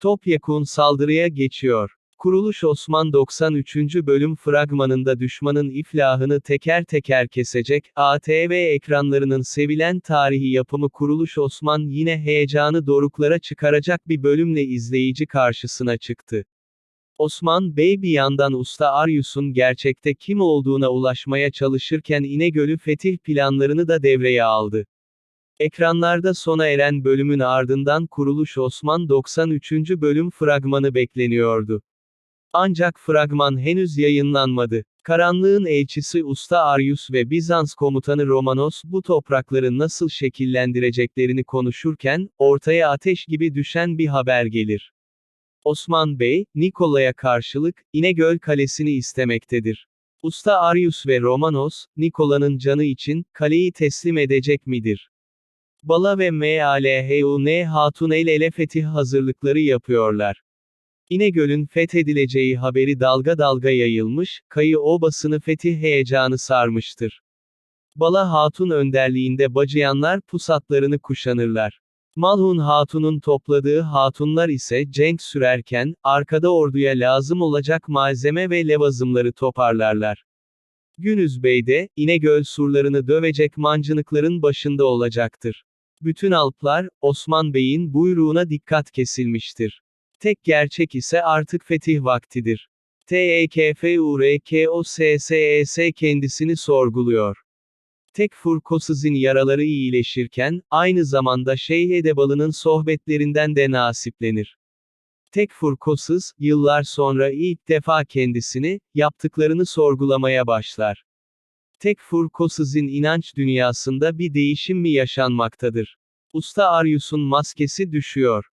Topyekun saldırıya geçiyor. Kuruluş Osman 93. bölüm fragmanında düşmanın iflahını teker teker kesecek, ATV ekranlarının sevilen tarihi yapımı Kuruluş Osman yine heyecanı doruklara çıkaracak bir bölümle izleyici karşısına çıktı. Osman Bey bir yandan Usta Aryus'un gerçekte kim olduğuna ulaşmaya çalışırken İnegöl'ü fetih planlarını da devreye aldı. Ekranlarda sona eren bölümün ardından Kuruluş Osman 93. bölüm fragmanı bekleniyordu. Ancak fragman henüz yayınlanmadı. Karanlığın elçisi Usta Aryus ve Bizans komutanı Romanos bu toprakları nasıl şekillendireceklerini konuşurken, ortaya ateş gibi düşen bir haber gelir. Osman Bey, Nikola'ya karşılık, İnegöl Kalesi'ni istemektedir. Usta Aryus ve Romanos, Nikola'nın canı için, kaleyi teslim edecek midir? Bala ve MALHUN Hatun el ele fetih hazırlıkları yapıyorlar. İnegöl'ün fethedileceği haberi dalga dalga yayılmış, Kayı Obası'nı fetih heyecanı sarmıştır. Bala Hatun önderliğinde bacıyanlar pusatlarını kuşanırlar. Malhun Hatun'un topladığı hatunlar ise cenk sürerken, arkada orduya lazım olacak malzeme ve levazımları toparlarlar. Günüz Bey de, İnegöl surlarını dövecek mancınıkların başında olacaktır. Bütün alplar, Osman Bey'in buyruğuna dikkat kesilmiştir. Tek gerçek ise artık fetih vaktidir. E TEKFURKOSSES kendisini sorguluyor. Tek Furkosiz'in yaraları iyileşirken, aynı zamanda Şeyh Edebalı'nın sohbetlerinden de nasiplenir. Tek Furkosiz, yıllar sonra ilk defa kendisini, yaptıklarını sorgulamaya başlar. Tek Furkosiz'in inanç dünyasında bir değişim mi yaşanmaktadır? Usta Aryus'un maskesi düşüyor.